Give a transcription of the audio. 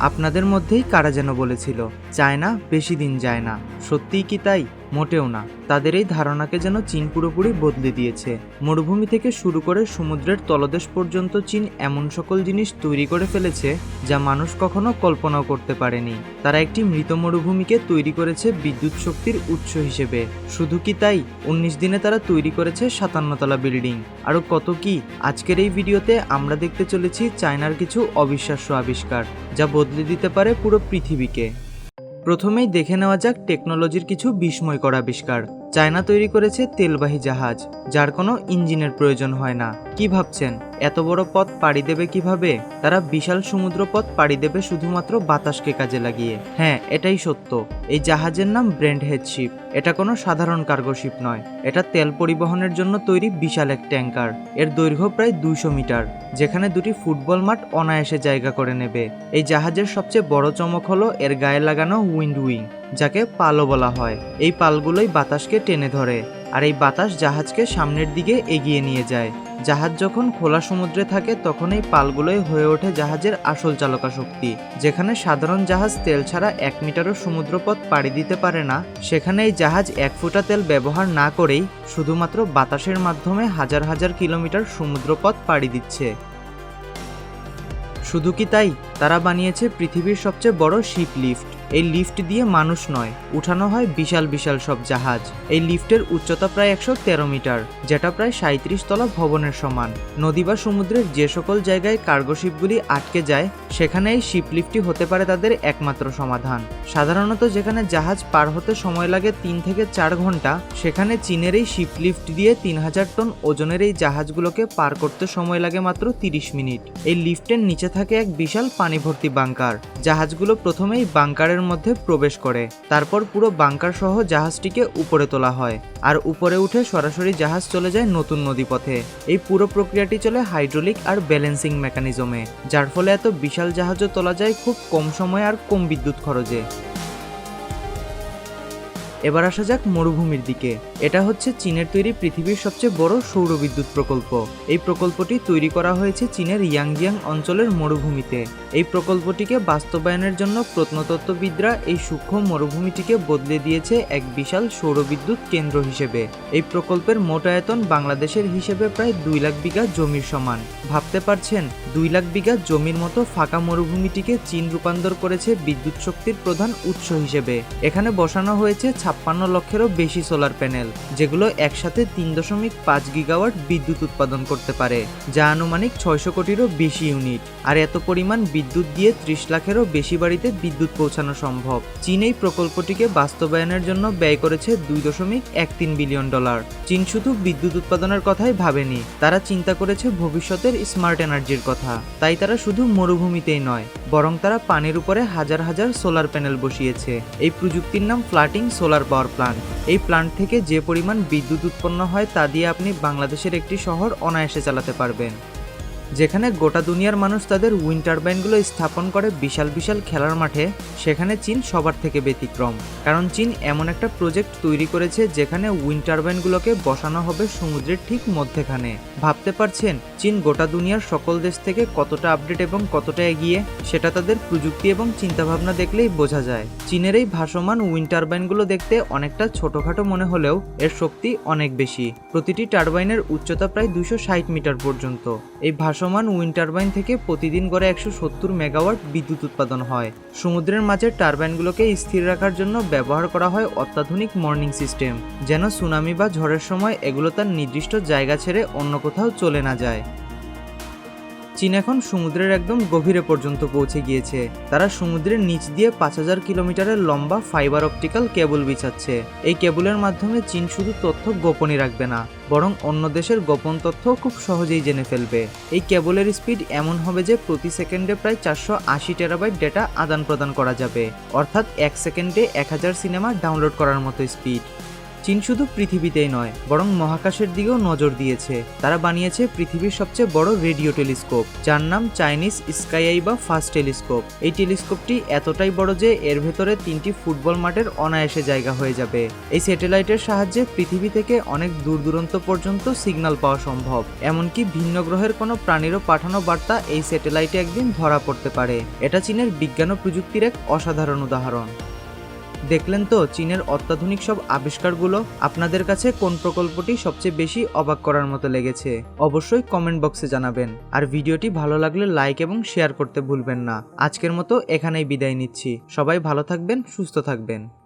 আপনাদের মধ্যেই কারা যেন বলেছিল চায়না বেশি দিন যায় না। সত্যিই কি তাই? মোটেও না। তাদের এই ধারণাকে যেন চীন পুরোপুরি বদলে দিয়েছে। মরুভূমি থেকে শুরু করে সমুদ্রের তলদেশ পর্যন্ত চীন এমন সকল জিনিস তৈরি করে ফেলেছে যা মানুষ কখনো কল্পনাও করতে পারেনি। তারা একটি মৃত মরুভূমিকে তৈরি করেছে বিদ্যুৎ শক্তির উৎস হিসেবে। শুধু কি তাই? উনিশ দিনে তারা তৈরি করেছে সাতান্নতলা বিল্ডিং। আরও কত কি? আজকের এই ভিডিওতে আমরা দেখতে চলেছি চায়নার কিছু অবিশ্বাস্য আবিষ্কার, যা বদলে দিতে পারে পুরো পৃথিবীকে। প্রথমেই দেখে নেওয়া যাক টেকনোলজির কিছু বিস্ময়কর আবিষ্কার। চায়না তৈরি করেছে তেলবাহী জাহাজ, যার কোনো ইঞ্জিনের প্রয়োজন হয় না। কি ভাবছেন? এত বড় পথ পাড়ি দেবে কীভাবে? তারা বিশাল সমুদ্র পথ পাড়ি দেবে শুধুমাত্র বাতাসকে কাজে লাগিয়ে। হ্যাঁ এটাই সত্য। এই জাহাজের নাম ব্র্যান্ড হেড শিপ এটা কোনো সাধারণ কার্গো শিপ নয়। এটা তেল পরিবহনের জন্য তৈরি বিশাল এক ট্যাঙ্কার। এর দৈর্ঘ্য প্রায় দুইশো মিটার, যেখানে দুটি ফুটবল মাঠ অনায়াসে জায়গা করে নেবে। এই জাহাজের সবচেয়ে বড় চমক হলো এর গায়ে লাগানো উইন্ড উইং। যাকে পালও বলা হয়। এই পালগুলোই বাতাসকে টেনে ধরে আর এই বাতাস জাহাজকে সামনের দিকে এগিয়ে নিয়ে যায়। জাহাজ যখন খোলা সমুদ্রে থাকে, তখন এই পালগুলোই হয়ে ওঠে জাহাজের আসল চালকা শক্তি যেখানে সাধারণ জাহাজ তেল ছাড়া এক মিটারও সমুদ্রপথ পাড়ি দিতে পারে না, সেখানে এই জাহাজ এক ফুটা তেল ব্যবহার না করেই শুধুমাত্র বাতাসের মাধ্যমে হাজার হাজার কিলোমিটার সমুদ্রপথ পাড়ি দিচ্ছে। শুধু কি তাই? তারা বানিয়েছে পৃথিবীর সবচেয়ে বড় শিপ লিফট। এই লিফট দিয়ে মানুষ নয়, উঠানো হয় বিশাল বিশাল সব জাহাজ। এই লিফটের উচ্চতা প্রায় একশো তেরো মিটার, যেটা প্রায় সাঁত্রিশ তলা ভবনের সমান। নদী বা সমুদ্রের যে সকল জায়গায় কার্গো শিপগুলি আটকে যায়, সেখানে এই শিপ লিফটটি হতে পারে তাদের একমাত্র সমাধান। সাধারণত যেখানে জাহাজ পার হতে সময় লাগে তিন থেকে চার ঘণ্টা, সেখানে চীনের এই শিপ লিফট দিয়ে তিন হাজার টন ওজনের এই জাহাজগুলোকে পার করতে সময় লাগে মাত্র তিরিশ মিনিট। এই লিফটের নিচে থাকে এক বিশাল পানি ভর্তি বাংকার। জাহাজগুলো প্রথমেই বাংকারের মধ্যে প্রবেশ করে। তারপর পুরো বাংকার সহ জাহাজটিকে উপরে তোলা হয়। আর উপরে উঠে সরাসরি জাহাজ চলে যায় নতুন নদীপথে। এই পুরো প্রক্রিয়াটি চলে হাইড্রোলিক আর ব্যালেন্সিং মেকানিজমে, যার ফলে এত বিশাল জাহাজও তোলা যায় খুব কম সময়ে আর কম বিদ্যুৎ খরচে। এবার আসা যাক মরুভূমির দিকে। এটা হচ্ছে চীনের তৈরি পৃথিবীর সবচেয়ে বড় সৌর বিদ্যুৎ প্রকল্প। এই প্রকল্পটি তৈরি করা হয়েছে চীনের ইয়াংজিয়াং অঞ্চলের মরুভূমিতে। এই প্রকল্পটিকে বাস্তবায়নের জন্য প্রত্নতত্ত্ববিদরা এই সূক্ষ্ম মরুভূমিটিকে বদলে দিয়েছে এক বিশাল সৌর বিদ্যুৎ কেন্দ্র হিসেবে। এই প্রকল্পের মোট আয়তন বাংলাদেশের হিসেবে প্রায় দুই লাখ বিঘা জমির সমান। ভাবতে পারছেন, দুই লাখ বিঘা জমির মতো ফাঁকা মরুভূমিটিকে চীন রূপান্তর করেছে বিদ্যুৎ শক্তির প্রধান উৎস হিসেবে। এখানে বসানো হয়েছে ছাপ্পান্ন লক্ষেরও বেশি সোলার প্যানেল যেগুলো একসাথে তিন দশমিক পাঁচ গিগাওয়াট বিদ্যুৎ উৎপাদন করতে পারে, যা আনুমানিক ছয়শো কোটিরও বেশি ইউনিট আর এত পরিমাণ বিদ্যুৎ দিয়ে ত্রিশ লাখেরও বেশি বাড়িতে বিদ্যুৎ পৌঁছানো সম্ভব। চীন এই প্রকল্পটিকে বাস্তবায়নের জন্য ব্যয় করেছে দুই দশমিক এক তিন বিলিয়ন ডলার চীন শুধু বিদ্যুৎ উৎপাদনের কথাই ভাবেনি, তারা চিন্তা করেছে ভবিষ্যতের স্মার্ট এনার্জির কথা। তাই তারা শুধু মরুভূমিতেই নয়, বরং তারা পানির উপরে হাজার হাজার সোলার প্যানেল বসিয়েছে। এই প্রযুক্তির নাম ফ্লাটিং সোলার পাওয়ার প্লান্ট এই প্ল্যান্ট থেকে যে পরিমাণ বিদ্যুৎ উৎপন্ন হয় তা দিয়ে আপনি বাংলাদেশের একটি শহর অনায়াসে চালাতে পারবেন। যেখানে গোটা দুনিয়ার মানুষ তাদের উইন্ড টারবাইনগুলো স্থাপন করে বিশাল বিশাল খেলার মাঠে, সেখানে চীন সবার থেকে ব্যতিক্রম। কারণ চীন এমন একটা প্রজেক্ট তৈরি করেছে যেখানে উইন্ড টারবাইনগুলোকে বসানো হবে সমুদ্রের ঠিক মধ্যেখানে। ভাবতে পারছেন চীন গোটা দুনিয়ার সকল দেশ থেকে কতটা আপডেট এবং কতটা এগিয়ে, সেটা তাদের প্রযুক্তি এবং চিন্তাভাবনা দেখলেই বোঝা যায়। চীনের এই ভাসমান উইন্ড টারবাইনগুলো দেখতে অনেকটা ছোটখাটো মনে হলেও এর শক্তি অনেক বেশি। প্রতিটি টারবাইনের উচ্চতা প্রায় দুশো মিটার পর্যন্ত। এই ভাসমান উইন্ড টারবাইন থেকে প্রতিদিন গড়ে একশো সত্তর মেগাওয়াট বিদ্যুৎ উৎপাদন হয়। সমুদ্রের মাঝে টারবাইনগুলোকে স্থির রাখার জন্য ব্যবহার করা হয় অত্যাধুনিক মর্নিং সিস্টেম, যেন সুনামি বা ঝড়ের সময় এগুলো তার নির্দিষ্ট জায়গা ছেড়ে অন্য কোথাও চলে না যায়। চীন এখন সমুদ্রের একদম গভীরে পর্যন্ত পৌঁছে গিয়েছে। তারা সমুদ্রের নিচ দিয়ে পাঁচ হাজার কিলোমিটারের লম্বা ফাইবার অপটিক্যাল কেবল বিছাচ্ছে। এই কেবলের মাধ্যমে চীন শুধু তথ্য গোপনই রাখবে না, বরং অন্য দেশের গোপন তথ্য খুব সহজেই জেনে ফেলবে। এই কেবলের স্পিড এমন হবে যে প্রতি সেকেন্ডে প্রায় চারশো আশি টেরাবাইট ডেটা আদান প্রদান করা যাবে, অর্থাৎ এক সেকেন্ডে এক হাজার সিনেমা ডাউনলোড করার মতো স্পিড চীন শুধু পৃথিবীতেই নয়, বরং মহাকাশের দিকেও নজর দিয়েছে। তারা বানিয়েছে পৃথিবীর সবচেয়ে বড় রেডিও টেলিস্কোপ, যার নাম চাইনিজ স্কাইআই বা ফার্স্ট টেলিস্কোপ। এই টেলিস্কোপটি এতটাই বড় যে এর ভেতরে তিনটি ফুটবল মাঠের অনায়াসে জায়গা হয়ে যাবে। এই স্যাটেলাইটের সাহায্যে পৃথিবী থেকে অনেক দূর দূরান্ত পর্যন্ত সিগন্যাল পাওয়া সম্ভব। এমনকি ভিন্ন গ্রহের কোনো প্রাণীরও পাঠানো বার্তা এই স্যাটেলাইটে একদিন ধরা পড়তে পারে। এটা চীনের বিজ্ঞান ও প্রযুক্তির এক অসাধারণ উদাহরণ। দেখলেন তো চীনের অত্যাধুনিক সব আবিষ্কারগুলো? আপনাদের কাছে কোন প্রকল্পটি সবচেয়ে বেশি অবাক করার মতো লেগেছে? অবশ্যই কমেন্ট বক্সে জানাবেন। আর ভিডিওটি ভালো লাগলে লাইক এবং শেয়ার করতে ভুলবেন না। আজকের মতো এখানেই বিদায় নিচ্ছি। সবাই ভালো থাকবেন, সুস্থ থাকবেন।